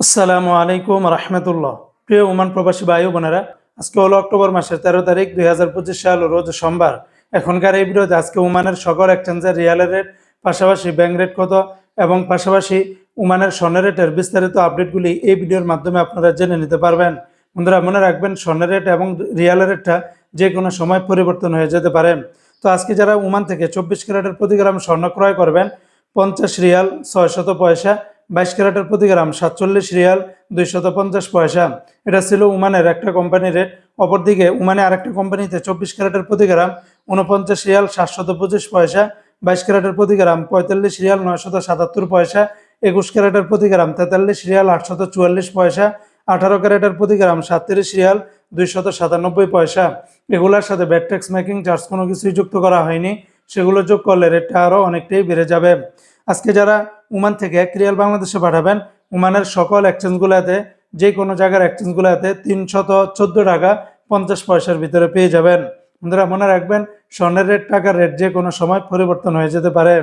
আসসালামু আলাইকুম রহমতুল্লাহ। প্রিয় ওমান প্রবাসী ও বোনেরা, আজকে হলো অক্টোবর মাসের তেরো তারিখ দুই হাজার পঁচিশ সাল, রোজ সোমবার। এখনকার এই ভিডিওতে আজকে ওমানের সকল এক্সচেঞ্জের রিয়ালের রেট, পাশাপাশি ব্যাংক রেট কত এবং পাশাপাশি ওমানের স্বর্ণের রেটের বিস্তারিত আপডেটগুলি এই ভিডিওর মাধ্যমে আপনারা জেনে নিতে পারবেন। বন্ধুরা, মনে রাখবেন, স্বর্ণের রেট এবং রিয়ালের রেটটা যে কোনো সময় পরিবর্তন হয়ে যেতে পারে। তো আজকে যারা ওমান থেকে চব্বিশ ক্যারেটের প্রতি গ্রাম স্বর্ণ ক্রয় করবেন, পঞ্চাশ রিয়াল ছয়শত পয়সা বাইশ ক্যারেটের প্রতি গ্রাম, সাতচল্লিশ রিয়াল দুইশত পঞ্চাশ পয়সা। এটা ছিল উমানের একটা কোম্পানির রেট। অপরদিকে উমানে আরেকটা কোম্পানিতে চব্বিশ ক্যারেটের প্রতি গ্রাম উনপঞ্চাশ রিয়াল সাতশত পঁচিশ পয়সা। বাইশ ক্যারেটের প্রতি গ্রাম, পঁয়তাল্লিশ রিয়াল নয়শত সাতাত্তর পয়সা। একুশ ক্যারেটের প্রতি গ্রাম, তেতাল্লিশ রিয়াল আটশত চুয়াল্লিশ পয়সা। আঠারো ক্যারেটের প্রতি গ্রাম, সাতত্রিশ রিয়াল দুইশত সাতানব্বই পয়সা। এগুলোর সাথে ব্যাট ট্যাক্স মেকিং চার্জ কোনো কিছুই যুক্ত করা হয়নি। সেগুলো যোগ করলে রেটটা আরও অনেকটাই বেড়ে যাবে। আজকে যারা উমান থেকে এক রিয়াল বাংলাদেশে পাঠাবেন, উমানের সকল এক্সচেঞ্জগুলোতে যে কোনো জায়গার এক্সচেঞ্জগুলোতে তিনশত চোদ্দ টাকা পঞ্চাশ পয়সার ভিতরে পেয়ে যাবেন। বন্ধুরা, মনে রাখবেন, স্বর্ণের রেট টাকার রেট যে কোনো সময় পরিবর্তন হয়ে যেতে পারে।